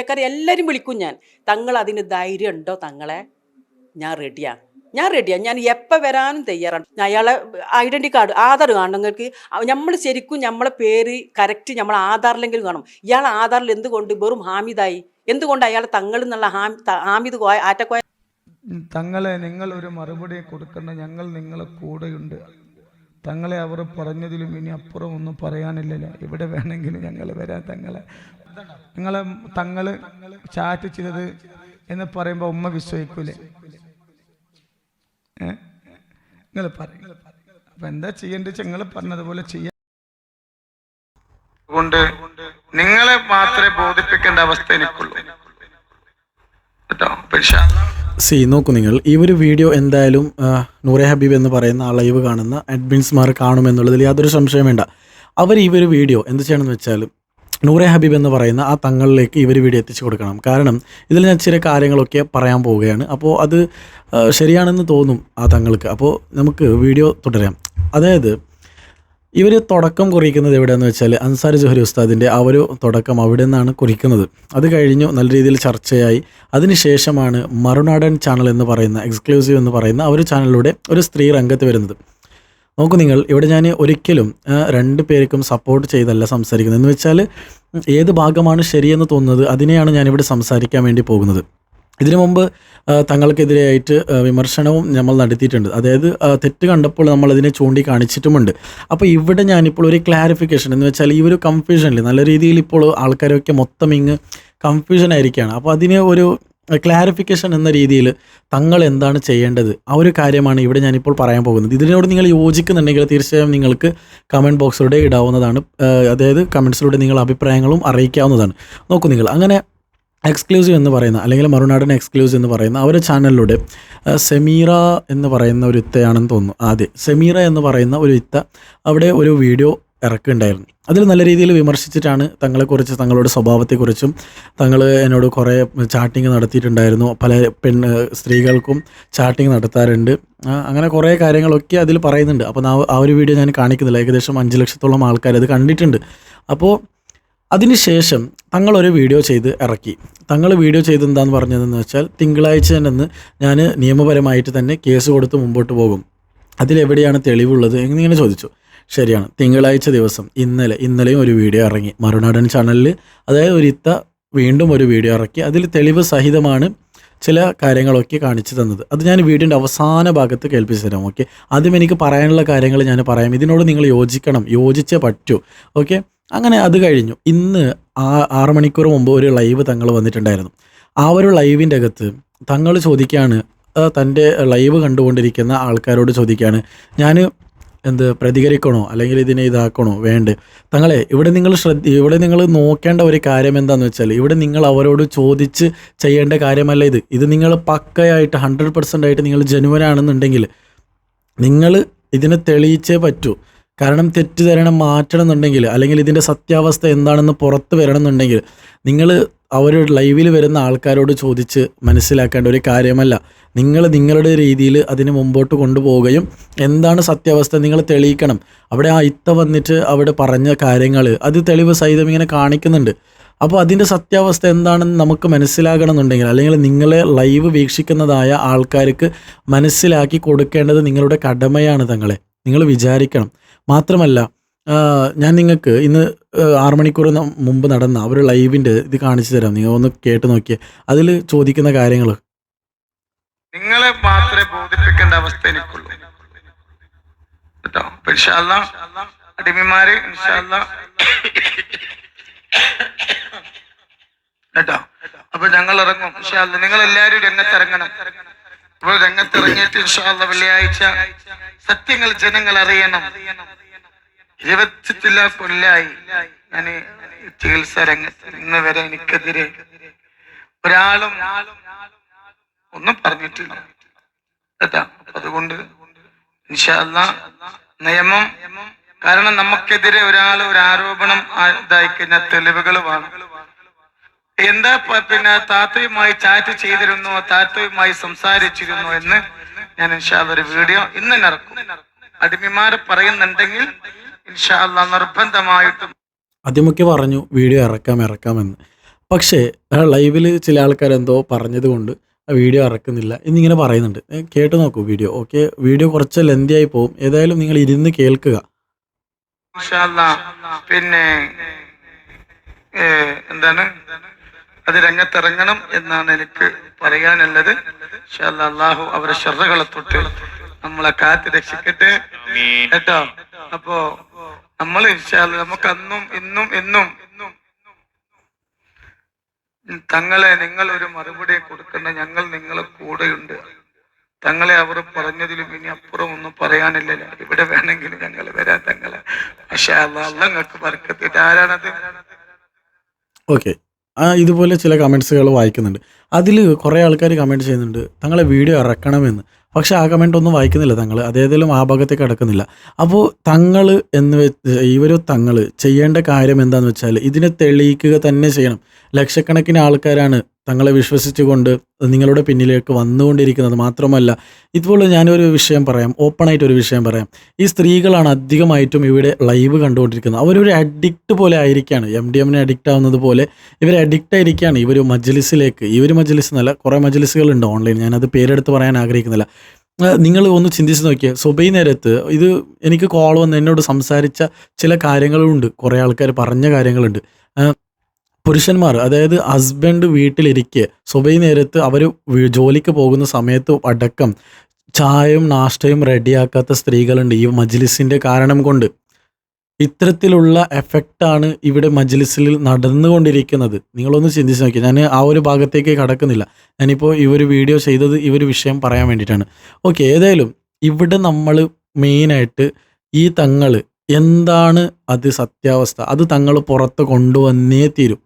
ആൾക്കാരെ എല്ലാവരും വിളിക്കും ഞാൻ. തങ്ങൾ അതിന് ധൈര്യം ഉണ്ടോ തങ്ങളെ? ഞാൻ റെഡിയാ ഞാൻ റെഡിയാണ് ഞാൻ എപ്പോൾ വരാനും തയ്യാറാണ്. അയാളെ ഐഡന്റി കാർഡ് ആധാർ കാണുന്നവർക്ക് നമ്മൾ ശരിക്കും നമ്മളെ പേര് കറക്റ്റ് നമ്മൾ ആധാറിലെങ്കിലും കാണും. ഇയാൾ ആധാറിൽ എന്തുകൊണ്ട് വെറും ഹാമിദായി? എന്തുകൊണ്ട് അയാൾ തങ്ങൾ എന്നുള്ള ഹാമി ഹാമിദ് കോയ ആറ്റക്കോയ? തങ്ങളെ നിങ്ങൾ ഒരു മറുപടി കൊടുക്കണം ഞങ്ങൾ നിങ്ങളെ കൂടെയുണ്ട്. തങ്ങളെ അവർ പറഞ്ഞതിലും ഇനി അപ്പുറം ഒന്നും പറയാനില്ലല്ലോ. ഇവിടെ വേണമെങ്കിലും ഞങ്ങൾ വരാം തങ്ങളെ. നിങ്ങളെ തങ്ങൾ ചാറ്റ് ചെയ്തത് എന്ന് പറയുമ്പോൾ ഉമ്മ വിശ്വസിക്കൂലേ? നിങ്ങൾ പറയും. അപ്പൊ എന്താ ചെയ്യേണ്ടത് നിങ്ങൾ പറഞ്ഞതുപോലെ ചെയ്യാം. കൊണ്ട് നിങ്ങളെ മാത്രമേ ബോധിപ്പിക്കേണ്ട അവസ്ഥ എനിക്കുള്ളൂ. കേട്ടോ? പക്ഷേ സി നോക്കൂ നിങ്ങൾ. ഈ ഒരു വീഡിയോ എന്തായാലും നൂറെ ഹബീബ് എന്ന് പറയുന്ന ആ ലൈവ് കാണുന്ന അഡ്മിൻസ്മാർ കാണുമെന്നുള്ളതിൽ യാതൊരു സംശയം വേണ്ട. അവർ ഈ ഒരു വീഡിയോ എന്ത് ചെയ്യണമെന്ന് വെച്ചാൽ നൂറെ ഹബീബ് എന്ന് പറയുന്ന ആ തങ്ങളിലേക്ക് ഇവർ വീഡിയോ എത്തിച്ചു കൊടുക്കണം. കാരണം ഇതിൽ ഞാൻ ചില കാര്യങ്ങളൊക്കെ പറയാൻ പോവുകയാണ്. അപ്പോൾ അത് ശരിയാണെന്ന് തോന്നും ആ തങ്ങൾക്ക്. അപ്പോൾ നമുക്ക് വീഡിയോ തുടരാം. അതായത് ഇവർ തുടക്കം കുറിക്കുന്നത് എവിടെയെന്ന് വെച്ചാൽ അൻസാർ ജോഹരി ഉസ്താദിന്റെ ആ ഒരു തുടക്കം അവിടെ നിന്നാണ് കുറിക്കുന്നത്. അത് കഴിഞ്ഞു നല്ല രീതിയിൽ ചർച്ചയായി. അതിനുശേഷമാണ് മറുനാടൻ ചാനൽ എന്ന് പറയുന്ന എക്സ്ക്ലൂസീവ് എന്ന് പറയുന്ന ആ ഒരു ചാനലിലൂടെ ഒരു സ്ത്രീ രംഗത്ത് വരുന്നത്. നോക്കൂ നിങ്ങൾ ഇവിടെ ഞാൻ ഒരിക്കലും രണ്ട് പേർക്കും സപ്പോർട്ട് ചെയ്തല്ല സംസാരിക്കുന്നത്. എന്ന് വെച്ചാൽ ഏത് ഭാഗമാണ് ശരിയെന്ന് തോന്നുന്നത് അതിനെയാണ് ഞാനിവിടെ സംസാരിക്കാൻ വേണ്ടി പോകുന്നത്. ഇതിനു മുമ്പ് തങ്ങൾക്കെതിരെയായിട്ട് വിമർശനവും നമ്മൾ നടത്തിയിട്ടുണ്ട്. അതായത് തെറ്റ് കണ്ടപ്പോൾ നമ്മൾ അതിനെ ചൂണ്ടിക്കാണിച്ചിട്ടുമുണ്ട്. അപ്പോൾ ഇവിടെ ഞാനിപ്പോൾ ഒരു ക്ലാരിഫിക്കേഷൻ എന്ന് വെച്ചാൽ ഈ ഒരു കൺഫ്യൂഷനിൽ നല്ല രീതിയിൽ ഇപ്പോൾ ആൾക്കാരൊക്കെ മൊത്തം ഇങ്ങ് കൺഫ്യൂഷൻ ആയിരിക്കുകയാണ്. അപ്പോൾ അതിന് ഒരു ക്ലാരിഫിക്കേഷൻ എന്ന രീതിയിൽ തങ്ങൾ എന്താണ് ചെയ്യേണ്ടത്? ആ ഒരു കാര്യമാണ് ഇവിടെ ഞാനിപ്പോൾ പറയാൻ പോകുന്നത്. ഇതിനോട് നിങ്ങൾ യോജിക്കുന്നുണ്ടെങ്കിൽ തീർച്ചയായും നിങ്ങൾക്ക് കമന്റ് ബോക്സിലൂടെ ഇടാവുന്നതാണ്. അതായത് കമൻസിലൂടെ നിങ്ങൾ അഭിപ്രായങ്ങളും അറിയിക്കാവുന്നതാണ്. നോക്കൂ നിങ്ങൾ അങ്ങനെ എക്സ്ക്ലൂസീവ് എന്ന് പറയുന്ന അല്ലെങ്കിൽ മറുനാടൻ എക്സ്ക്ലൂസീവ് എന്ന് പറയുന്ന അവരുടെ ചാനലിലൂടെ സെമീറ എന്ന് പറയുന്ന ഒരു ഇത്തയാണെന്ന് തോന്നുന്നു. ആദ്യം സെമീറ എന്ന് പറയുന്ന ഒരു ഇത്ത അവിടെ ഒരു വീഡിയോ ഇറക്കുണ്ടായിരുന്നു. അതിൽ നല്ല രീതിയിൽ വിമർശിച്ചിട്ടാണ് തങ്ങളെക്കുറിച്ച് തങ്ങളുടെ സ്വഭാവത്തെക്കുറിച്ചും തങ്ങൾ എന്നോട് കുറേ ചാറ്റിങ് നടത്തിയിട്ടുണ്ടായിരുന്നു. പല പെൺ സ്ത്രീകൾക്കും ചാറ്റിങ് നടത്താറുണ്ട്. അങ്ങനെ കുറേ കാര്യങ്ങളൊക്കെ അതിൽ പറയുന്നുണ്ട്. അപ്പോൾ ആ- ആ ഒരു വീഡിയോ ഞാൻ കാണിക്കുന്നില്ല. ഏകദേശം അഞ്ച് ലക്ഷത്തോളം ആൾക്കാർ അത് കണ്ടിട്ടുണ്ട്. അപ്പോൾ അതിനുശേഷം തങ്ങളൊരു വീഡിയോ ചെയ്ത് ഇറക്കി. തങ്ങൾ വീഡിയോ ചെയ്ത് എന്താന്ന് പറഞ്ഞതെന്ന് വെച്ചാൽ തിങ്കളാഴ്ച തന്നെ ഞാൻ നിയമപരമായിട്ട് തന്നെ കേസ് കൊടുത്ത് മുമ്പോട്ട് പോകും. അതിലെവിടെയാണ് തെളിവുള്ളത് എന്നിങ്ങനെ ചോദിച്ചു. ശരിയാണ്. തിങ്കളാഴ്ച ദിവസം ഇന്നലെ ഇന്നലെയും ഒരു വീഡിയോ ഇറങ്ങി. മറുനാടൻ ചാനലിൽ അതായത് ഒരു ഇത്ത വീണ്ടും ഒരു വീഡിയോ ഇറക്കി. അതിൽ തെളിവ് സഹിതമാണ് ചില കാര്യങ്ങളൊക്കെ കാണിച്ചു തന്നത്. അത് ഞാൻ വീടിന്റെ അവസാന ഭാഗത്ത് കേൾപ്പിച്ചു തരാം ഓക്കെ? ആദ്യം എനിക്ക് പറയാനുള്ള കാര്യങ്ങൾ ഞാൻ പറയാം. ഇതിനോട് നിങ്ങൾ യോജിക്കണം. യോജിച്ചേ പറ്റൂ ഓക്കെ? അങ്ങനെ അത് കഴിഞ്ഞു. ഇന്ന് ആ ആറ് മണിക്കൂർ മുമ്പ് ഒരു ലൈവ് തങ്ങൾ വന്നിട്ടുണ്ടായിരുന്നു. ആ ഒരു ലൈവിന്റെ അകത്ത് തങ്ങൾ ചോദിക്കുകയാണ് തന്റെ ലൈവ് കണ്ടുകൊണ്ടിരിക്കുന്ന ആൾക്കാരോട് ചോദിക്കുകയാണ് ഞാൻ എന്ത് പ്രതികരിക്കണോ അല്ലെങ്കിൽ ഇതിനെ ഇതാക്കണോ? വേണ്ട. തങ്ങളെ ഇവിടെ നിങ്ങൾ ശ്രദ്ധ ഇവിടെ നിങ്ങൾ നോക്കേണ്ട ഒരു കാര്യം എന്താണെന്ന് വെച്ചാൽ ഇവിടെ നിങ്ങൾ അവരോട് ചോദിച്ച് ചെയ്യേണ്ട കാര്യമല്ല ഇത്. ഇത് നിങ്ങൾ പക്കയായിട്ട് ഹൺഡ്രഡ് പെർസെന്റ് ആയിട്ട് നിങ്ങൾ ജനുവൻ ആണെന്നുണ്ടെങ്കിൽ നിങ്ങൾ ഇതിനെ തെളിയിച്ചേ പറ്റൂ. കാരണം തെറ്റിദ്ധരണം മാറ്റണം എന്നുണ്ടെങ്കിൽ അല്ലെങ്കിൽ ഇതിന്റെ സത്യാവസ്ഥ എന്താണെന്ന് പുറത്ത് വരണം എന്നുണ്ടെങ്കിൽ നിങ്ങൾ അവർ ലൈവിൽ വരുന്ന ആൾക്കാരോട് ചോദിച്ച് മനസ്സിലാക്കേണ്ട ഒരു കാര്യമല്ല. നിങ്ങൾ നിങ്ങളുടെ രീതിയിൽ അതിന് മുമ്പോട്ട് കൊണ്ടുപോവുകയും എന്താണ് സത്യാവസ്ഥ നിങ്ങൾ തെളിയിക്കണം. അവിടെ ആ ഇത്ത വന്നിട്ട് അവിടെ പറഞ്ഞ കാര്യങ്ങൾ അത് തെളിവ് സഹിതം ഇങ്ങനെ കാണിക്കുന്നുണ്ട്. അപ്പോൾ അതിന്റെ സത്യാവസ്ഥ എന്താണെന്ന് നമുക്ക് മനസ്സിലാകണം എന്നുണ്ടെങ്കിൽ അല്ലെങ്കിൽ നിങ്ങളെ ലൈവ് വീക്ഷിക്കുന്നതായ ആൾക്കാർക്ക് മനസ്സിലാക്കി കൊടുക്കേണ്ടത് നിങ്ങളുടെ കടമയാണ് തങ്ങളെ. നിങ്ങൾ വിചാരിക്കണം. മാത്രമല്ല ഞാൻ നിങ്ങൾക്ക് ഇന്ന് ആറു മണിക്കൂർ മുമ്പ് നടന്ന അവർ ലൈവിന്റെ ഇത് കാണിച്ചു തരാം. നിങ്ങൾ ഒന്ന് കേട്ട് നോക്കിയേ. അതിൽ ചോദിക്കുന്ന കാര്യങ്ങൾ നിങ്ങളെ മാത്രമേ ബോധിപ്പിക്കേണ്ട അവസ്ഥ എനിക്കുള്ളൂ. കേട്ടോ? അപ്പൊ അപ്പൊ ഞങ്ങൾ ഇറങ്ങും നിങ്ങൾ എല്ലാവരും രംഗത്തിറങ്ങണം. അപ്പോൾ രംഗത്തിറങ്ങിയിട്ട് ഇൻഷാല്ല വെള്ളിയാഴ്ച സത്യങ്ങൾ ജനങ്ങൾ അറിയണം. ഇരുപത്തില്ല കൊല്ലായി. ഞാൻ ചികിത്സ രംഗത്ത് ഇന്ന് വരെ എനിക്കെതിരെ ഒരാളും ഒന്നും പറഞ്ഞിട്ടില്ല. കേട്ടാ അതുകൊണ്ട് നിയമം കാരണം നമുക്കെതിരെ ഒരാൾ ഒരു ആരോപണം ഇതായി കഴിഞ്ഞാൽ തെളിവുകൾ വേണം. എന്താ പിന്നെ താത്തയുമായി ചാറ്റ് ചെയ്തിരുന്നു താത്തയുമായി സംസാരിച്ചിരുന്നു എന്ന് ഞാൻ ഇൻഷാല്ല ഒരു വീഡിയോ ഇന്ന് നടക്കും. അടിമിമാരെ പറയുന്നുണ്ടെങ്കിൽ ഇൻഷാല്ല നിർബന്ധമായിട്ടും. ആദ്യമൊക്കെ പറഞ്ഞു വീഡിയോ ഇറക്കാം ഇറക്കാമെന്ന്. പക്ഷേ ലൈവിൽ ചില ആൾക്കാരെന്തോ പറഞ്ഞത് കൊണ്ട് ആ വീഡിയോ ഇറക്കുന്നില്ല എന്നിങ്ങനെ പറയുന്നുണ്ട്. കേട്ട് നോക്കൂ വീഡിയോ ഓക്കെ? വീഡിയോ കുറച്ച് ലെന്തി ആയി പോകും ഏതായാലും നിങ്ങൾ ഇരുന്ന് കേൾക്കുക. പിന്നെ എന്താണ്? അത് രംഗത്തിറങ്ങണം എന്നാണ് എനിക്ക് പറയാനുള്ളത്. അള്ളാഹു അവരെ ശ്രദ്ധകളെ തൊട്ട് നമ്മളെ കാത്ത് രക്ഷിക്കട്ടെ. കേട്ടോ? അപ്പോ നമ്മൾ ഇൻഷാൽ നമുക്ക് അന്നും ഇന്നും എന്നും തങ്ങളെ നിങ്ങൾ ഒരു മറുപടി കൊടുക്കേണ്ട ഞങ്ങൾ നിങ്ങളെ കൂടെയുണ്ട്. തങ്ങളെ അവർ പറഞ്ഞതിലും ഇനി അപ്പുറം ഒന്നും പറയാനില്ലല്ലോ ഇവിടെ വേണമെങ്കിൽ ഞങ്ങൾ വരാൻ തങ്ങളെ. പക്ഷെ പക്ഷേ അള്ളങ്ങൾക്ക് പറക്കത്തിട്ട് ആരാണത് ഓക്കെ ഇതുപോലെ ചില കമൻസുകൾ വായിക്കുന്നുണ്ട്. അതിൽ കുറേ ആൾക്കാർ കമന്റ് ചെയ്യുന്നുണ്ട് തങ്ങളെ വീഡിയോ ഇറക്കണമെന്ന്. പക്ഷേ ആ കമന്റ് ഒന്നും വായിക്കുന്നില്ല തങ്ങൾ അതേതെങ്കിലും ആ ഭാഗത്തേക്ക് കിടക്കുന്നില്ല. അപ്പോൾ തങ്ങൾ എന്ന് വെച്ച് ഇവർ തങ്ങൾ ചെയ്യേണ്ട കാര്യം എന്താണെന്ന് വെച്ചാൽ ഇതിനെ തെളിയിക്കുക തന്നെ ചെയ്യണം. ലക്ഷക്കണക്കിന് ആൾക്കാരാണ് തങ്ങളെ വിശ്വസിച്ചുകൊണ്ട് നിങ്ങളുടെ പിന്നിലേക്ക് വന്നുകൊണ്ടിരിക്കുന്നത് മാത്രമല്ല ഇതുപോലെ ഞാനൊരു വിഷയം പറയാം ഓപ്പണായിട്ട് ഒരു വിഷയം പറയാം. ഈ സ്ത്രീകളാണ് അധികമായിട്ടും ഇവിടെ ലൈവ് കണ്ടുകൊണ്ടിരിക്കുന്നത്. അവരൊരു അഡിക്റ്റ് പോലെ ആയിരിക്കുകയാണ് എം ഡി എമ്മിനെ അഡിക്റ്റ് ആവുന്നത് പോലെ ഇവർ അഡിക്റ്റ് ആയിരിക്കുകയാണ് ഇവർ മജ്ലിസിലേക്ക് ഇവർ മജ്ലിസ് എന്നല്ല കുറേ മജ്ലിസുകളുണ്ട് ഓൺലൈൻ ഞാനത് പേരെടുത്ത് പറയാൻ ആഗ്രഹിക്കുന്നില്ല. നിങ്ങൾ ഒന്ന് ചിന്തിച്ച് നോക്കിയാൽ സുബൈ നേരത്ത് ഇത് എനിക്ക് കോൾ വന്ന് എന്നോട് സംസാരിച്ച ചില കാര്യങ്ങളുണ്ട്. കുറേ ആൾക്കാർ പറഞ്ഞ കാര്യങ്ങളുണ്ട്. പുരുഷന്മാർ അതായത് ഹസ്ബൻഡ് വീട്ടിലിരിക്കെ സുബൈ നേരത്ത് അവർ ജോലിക്ക് പോകുന്ന സമയത്ത് അടക്കം ചായയും നാഷ്ടയും റെഡിയാക്കാത്ത സ്ത്രീകളുണ്ട് ഈ മജ്ലിസിന്റെ കാരണം കൊണ്ട്. ഇത്തരത്തിലുള്ള എഫക്റ്റാണ് ഇവിടെ മജ്ലിസിൽ നടന്നുകൊണ്ടിരിക്കുന്നത്. നിങ്ങളൊന്ന് ചിന്തിച്ച് നോക്കി ഞാൻ ആ ഒരു ഭാഗത്തേക്ക് കടക്കുന്നില്ല. ഞാനിപ്പോൾ ഈ ഒരു വീഡിയോ ചെയ്തത് ഈ ഒരു വിഷയം പറയാൻ വേണ്ടിയിട്ടാണ്. ഓക്കെ ഏതായാലും ഇവിടെ നമ്മൾ മെയിനായിട്ട് ഈ തങ്ങൾ എന്താണ് അത് സത്യാവസ്ഥ? അത് തങ്ങൾ പുറത്ത് കൊണ്ടുവന്നേ തീരും.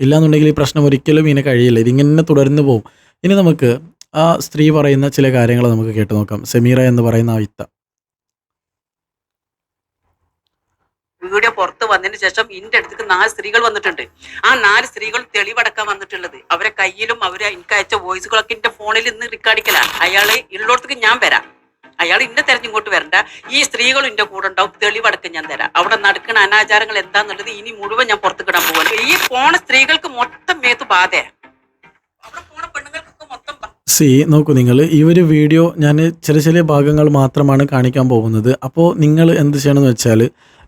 ഇല്ലാന്നുണ്ടെങ്കിൽ ഈ പ്രശ്നം ഒരിക്കലും ഇനി കഴിയില്ല. ഇതിങ്ങനെ തുടർന്ന് പോകും. ഇനി നമുക്ക് ആ സ്ത്രീ പറയുന്ന ചില കാര്യങ്ങൾ നമുക്ക് കേട്ടു നോക്കാം. സെമീറ എന്ന് പറയുന്ന ആ വിത്ത വീഡിയോ പുറത്ത് വന്നതിന് ശേഷം ഇന്റെ അടുത്തേക്ക് നാല് സ്ത്രീകൾ വന്നിട്ടുണ്ട്. ആ നാല് സ്ത്രീകൾ തെളിവടക്കാൻ വന്നിട്ടുള്ളത്. അവരെ കയ്യിലും അവരെ എനിക്ക് അയച്ച വോയിസുകളൊക്കെ എന്റെ ഫോണിൽ ഇന്ന് റെക്കോർഡിക്കലാണ് അയാൾ ഉള്ളിടത്തേക്ക് ഞാൻ വരാം. അയാൾ ഇന്നെ തെരഞ്ഞിങ്ങോട്ട് വരണ്ട. ഈ സ്ത്രീകളും എന്റെ കൂടെ ഉണ്ടാവും. തെളിവടക്കം ഞാൻ തരാം. അവിടെ നടക്കുന്ന അനാചാരങ്ങൾ എന്താന്നുള്ളത് ഇനി മുഴുവൻ ഞാൻ പുറത്തു കിടാൻ പോകുന്നു ഈ പോണ സ്ത്രീകൾക്ക് മൊത്തം മേത്ത് ബാധയാ. സി നോക്കൂ നിങ്ങൾ ഈ ഒരു വീഡിയോ ഞാൻ ചെറിയ ചെറിയ ഭാഗങ്ങൾ മാത്രമാണ് കാണിക്കാൻ പോകുന്നത്. അപ്പോൾ നിങ്ങൾ എന്ത് ചെയ്യണമെന്ന് വെച്ചാൽ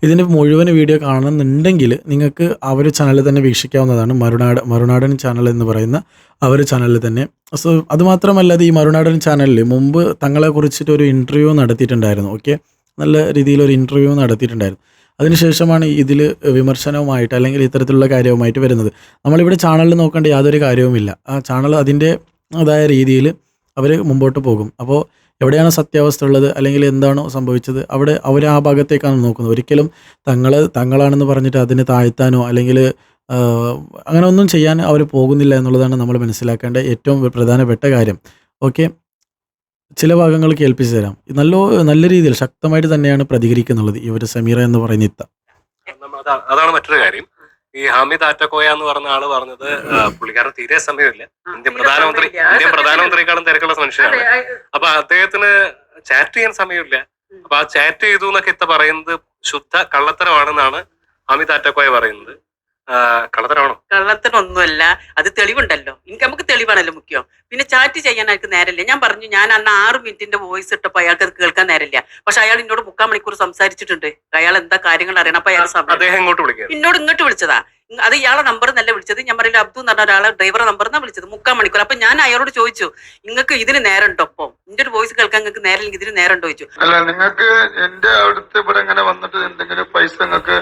ഇതിന്റെ മുഴുവൻ വീഡിയോ കാണുന്നുണ്ടെങ്കിൽ നിങ്ങൾക്ക് ഒരു ചാനലിൽ തന്നെ വീക്ഷിക്കാവുന്നതാണ്. മറുനാട് മറുനാടൻ ചാനൽ എന്ന് പറയുന്ന ഒരു ചാനലിൽ തന്നെ. സോ അതുമാത്രമല്ലാതെ ഈ മറുനാടൻ ചാനലിൽ മുമ്പ് തങ്ങളെ കുറിച്ചിട്ട് ഒരു ഇന്റർവ്യൂ നടത്തിയിട്ടുണ്ടായിരുന്നു ഓക്കെ നല്ല രീതിയിലൊരു ഇന്റർവ്യൂ നടത്തിയിട്ടുണ്ടായിരുന്നു. അതിനുശേഷമാണ് ഇതിൽ വിമർശനവുമായിട്ട് അല്ലെങ്കിൽ ഇത്തരത്തിലുള്ള കാര്യവുമായിട്ട് വരുന്നത്. നമ്മളിവിടെ ചാനലിൽ നോക്കേണ്ട യാതൊരു കാര്യവുമില്ല. ആ ചാനൽ അതിന്റെ അതായ രീതിയിൽ അവർ മുമ്പോട്ട് പോകും. അപ്പോൾ എവിടെയാണ് സത്യാവസ്ഥ ഉള്ളത്? അല്ലെങ്കിൽ എന്താണോ സംഭവിച്ചത്? അവിടെ അവർ ആ ഭാഗത്തേക്കാണ് നോക്കുന്നത്. ഒരിക്കലും തങ്ങൾ തങ്ങളാണെന്ന് പറഞ്ഞിട്ട് അതിനെ താഴ്ത്താനോ അല്ലെങ്കിൽ അങ്ങനെ ഒന്നും ചെയ്യാൻ അവർ പോകുന്നില്ല എന്നുള്ളതാണ് നമ്മൾ മനസ്സിലാക്കേണ്ട ഏറ്റവും പ്രധാനപ്പെട്ട കാര്യം. ഓക്കെ? ചില ഭാഗങ്ങൾ കേൾപ്പിച്ചു തരാം. നല്ല നല്ല രീതിയിൽ ശക്തമായിട്ട് തന്നെയാണ് പ്രതികരിക്കുന്നുള്ളത് ഇവർ സമീറ എന്ന് പറയുന്ന ഇത്ത. അതാണ് മറ്റൊരു കാര്യം. ഈ ഹാമിദ് ആറ്റക്കോയ എന്ന് പറഞ്ഞ ആൾ പറഞ്ഞത് പുള്ളിക്കാരൻ തീരെ സമയമില്ല. ഇന്ത്യൻ പ്രധാനമന്ത്രി ഇന്ത്യൻ പ്രധാനമന്ത്രിയെക്കാളും തിരക്കുള്ള മനുഷ്യനാണ്. അപ്പൊ അദ്ദേഹത്തിന് ചാറ്റ് ചെയ്യാൻ സമയമില്ല. അപ്പൊ ആ ചാറ്റ് ചെയ്തു എന്നൊക്കെ ഇത്ത പറയുന്നത് ശുദ്ധ കള്ളത്തരമാണെന്നാണ് അമിത് ആറ്റക്കോയ പറയുന്നത്. കള്ളത്തരമാണോ കള്ളത്തിനൊന്നുമല്ല. അത് തെളിവുണ്ടല്ലോ. എനിക്ക് നമുക്ക് തെളിവാണല്ലോ മുഖ്യം. പിന്നെ ചാറ്റ് ചെയ്യാൻ അയാൾക്ക് നേരമില്ല. ഞാൻ പറഞ്ഞു ഞാൻ അന്ന് ആറ് മിനിറ്റിന്റെ വോയിസ് ഇട്ടപ്പോ അയാൾക്ക് അത് കേൾക്കാൻ നേരമില്ല. പക്ഷെ അയാൾ എന്നോട് മുക്കാൽ മണിക്കൂർ സംസാരിച്ചിട്ടുണ്ട്. അയാൾ എന്താ കാര്യങ്ങൾ അറിയണം? അപ്പൊ അയാൾ ഇന്നോട് എന്നോട് ഇങ്ങോട്ട് വിളിച്ചതാ. അത് ഇയാളെ നമ്പർ നല്ല വിളിച്ചത്. ഞാൻ പറയില്ല അബ്ദു എന്ന് പറഞ്ഞ ഒരാളെ ഡ്രൈവറെ നമ്പർ എന്നാ വിളിച്ചത്. മുക്കാൽ മണിക്കൂർ. അപ്പൊ ഞാൻ അയാളോട് ചോദിച്ചു നിങ്ങൾക്ക് ഇതിന് നേരം ഉണ്ടോ ഒപ്പം എന്റെ ഒരു വോയിസ് കേൾക്കാൻ നിങ്ങൾക്ക് നേരം ഇതിന് നേരം ഉണ്ടോ ചോദിച്ചു. അല്ല നിങ്ങൾക്ക് എന്റെ അടുത്ത് ഇവിടെ ഇങ്ങനെ വന്നിട്ട് എന്തെങ്കിലും പൈസ നിങ്ങൾക്ക്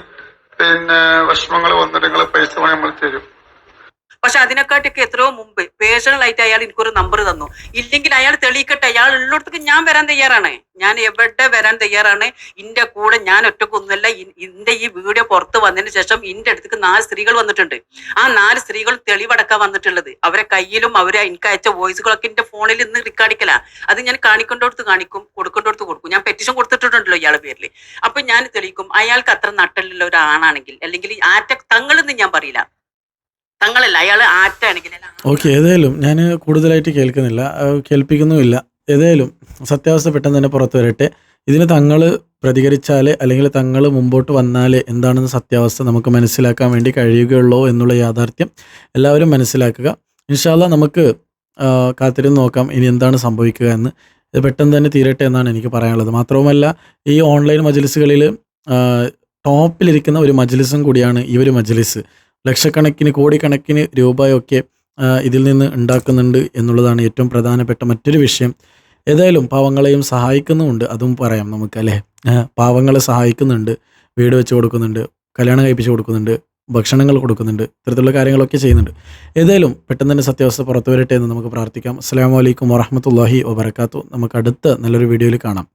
പിന്നെ വിഷമങ്ങൾ വന്നിട്ട് നിങ്ങൾ പൈസ നമ്മൾ തരും. പക്ഷെ അതിനെക്കാട്ടൊക്കെ എത്രയോ മുമ്പ് പേഴ്സണൽ ആയിട്ട് അയാൾ എനിക്കൊരു നമ്പർ തന്നു. ഇല്ലെങ്കിൽ അയാൾ തെളിയിക്കട്ടെ അയാൾ ഉള്ളിടത്തേക്ക് ഞാൻ വരാൻ തയ്യാറാണ്. ഞാൻ എവിടെ വരാൻ തയ്യാറാണ്? ഇന്റെ കൂടെ ഞാൻ ഒറ്റക്കൊന്നുമല്ല. ഇന്റെ ഈ വീഡിയോ പുറത്ത് വന്നതിന് ശേഷം ഇന്റെ അടുത്തേക്ക് നാല് സ്ത്രീകൾ വന്നിട്ടുണ്ട്. ആ നാല് സ്ത്രീകൾ തെളിവടക്കാൻ വന്നിട്ടുള്ളത്. അവരെ കയ്യിലും അവരെ എനിക്ക് അയച്ച വോയിസുകളൊക്കെ എന്റെ ഫോണിൽ ഇന്ന് റിക്കാർഡിക്കല അത് ഞാൻ കാണിക്കേണ്ടടുത്ത് കാണിക്കും കൊടുക്കേണ്ടടുത്ത് കൊടുക്കും. ഞാൻ പെറ്റീഷൻ കൊടുത്തിട്ടുണ്ടല്ലോ ഇയാളെ പേരിൽ അപ്പൊ ഞാൻ തെളിയിക്കും അയാൾക്ക് അത്ര നട്ടലുള്ള ഒരാണാണെങ്കിൽ അല്ലെങ്കിൽ ആറ്റ തങ്ങളെന്ന് ഞാൻ പറയില്ല. ഓക്കെ ഏതായാലും ഞാൻ കൂടുതലായിട്ട് കേൾക്കുന്നില്ല. കേൾപ്പിക്കുന്നുമില്ല. ഏതായാലും സത്യാവസ്ഥ പെട്ടെന്ന് തന്നെ പുറത്തു വരട്ടെ. ഇതിന് തങ്ങൾ പ്രതികരിച്ചാൽ അല്ലെങ്കിൽ തങ്ങൾ മുമ്പോട്ട് വന്നാൽ എന്താണെന്ന് സത്യാവസ്ഥ നമുക്ക് മനസ്സിലാക്കാൻ വേണ്ടി കഴിയുകയുള്ളൂ എന്നുള്ള യാഥാർത്ഥ്യം എല്ലാവരും മനസ്സിലാക്കുക. ഇൻഷാല്ല നമുക്ക് കാത്തിരുന്ന് നോക്കാം ഇനി എന്താണ് സംഭവിക്കുക എന്ന്. ഇത് പെട്ടെന്ന് തന്നെ തീരട്ടെ എന്നാണ് എനിക്ക് പറയാനുള്ളത്. മാത്രവുമല്ല ഈ ഓൺലൈൻ മജ്ലിസുകളിൽ ടോപ്പിലിരിക്കുന്ന ഒരു മജ്ലിസും കൂടിയാണ് ഈ ഒരു മജ്ലിസ്. ലക്ഷക്കണക്കിന് കോടിക്കണക്കിന് രൂപയൊക്കെ ഇതിൽ നിന്ന് ഉണ്ടാക്കുന്നുണ്ട് എന്നുള്ളതാണ് ഏറ്റവും പ്രധാനപ്പെട്ട മറ്റൊരു വിഷയം. ഏതായാലും പാവങ്ങളെയും സഹായിക്കുന്നുമുണ്ട് അതും പറയാം നമുക്ക് അല്ലേ? പാവങ്ങളെ സഹായിക്കുന്നുണ്ട് വീട് വെച്ച് കൊടുക്കുന്നുണ്ട് കല്യാണം കഴിപ്പിച്ച് കൊടുക്കുന്നുണ്ട് ഭക്ഷണങ്ങൾ കൊടുക്കുന്നുണ്ട് ഇത്തരത്തിലുള്ള കാര്യങ്ങളൊക്കെ ചെയ്യുന്നുണ്ട്. ഏതായാലും പെട്ടെന്ന് തന്നെ സത്യാവസ്ഥ പുറത്തു വരട്ടെ എന്ന് നമുക്ക് പ്രാർത്ഥിക്കാം. അസ്സാം വലൈക്കും വറഹമത്തല്ലാഹി വബർക്കാത്തു നമുക്ക് അടുത്ത നല്ലൊരു വീഡിയോയിൽ കാണാം.